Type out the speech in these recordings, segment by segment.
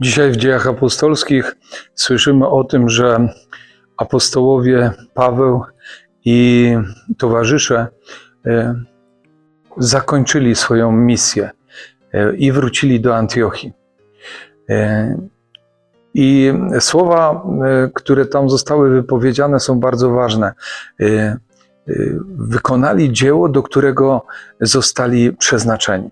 Dzisiaj w dziejach apostolskich słyszymy o tym, że apostołowie Paweł i towarzysze e, zakończyli swoją misję e, i wrócili do Antiochii. E, I słowa, które tam zostały wypowiedziane, są bardzo ważne. Wykonali dzieło, do którego zostali przeznaczeni.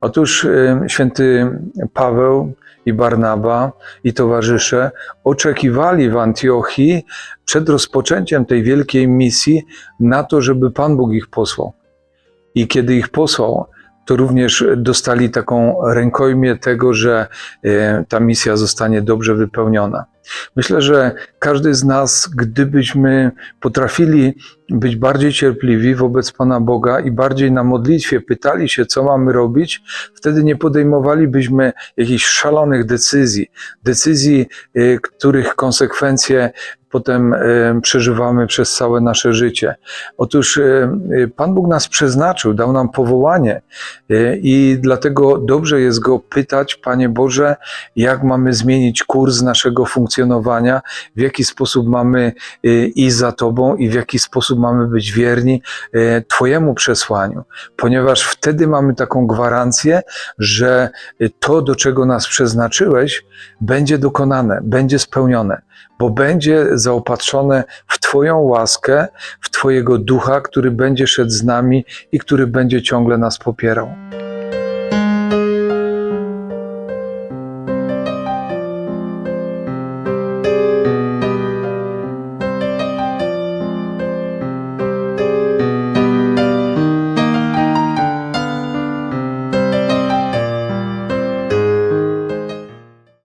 Otóż święty Paweł i Barnaba i towarzysze oczekiwali w Antiochii przed rozpoczęciem tej wielkiej misji na to, żeby Pan Bóg ich posłał. I kiedy ich posłał, to również dostali taką rękojmię tego, że ta misja zostanie dobrze wypełniona. Myślę, że każdy z nas, gdybyśmy potrafili być bardziej cierpliwi wobec Pana Boga i bardziej na modlitwie pytali się, co mamy robić, wtedy nie podejmowalibyśmy jakichś szalonych decyzji, decyzji, e, których konsekwencje potem przeżywamy przez całe nasze życie. Otóż Pan Bóg nas przeznaczył, dał nam powołanie e, i dlatego dobrze jest Go pytać, Panie Boże, jak mamy zmienić kurs naszego funkcjonowania, w jaki sposób mamy e, iść za Tobą i w jaki sposób mamy być wierni e, Twojemu przesłaniu, ponieważ wtedy mamy taką gwarancję, że to, do czego nas przeznaczyłeś, będzie dokonane, będzie spełnione, bo będzie zaopatrzone w Twoją łaskę, w Twojego ducha, który będzie szedł z nami i który będzie ciągle nas popierał.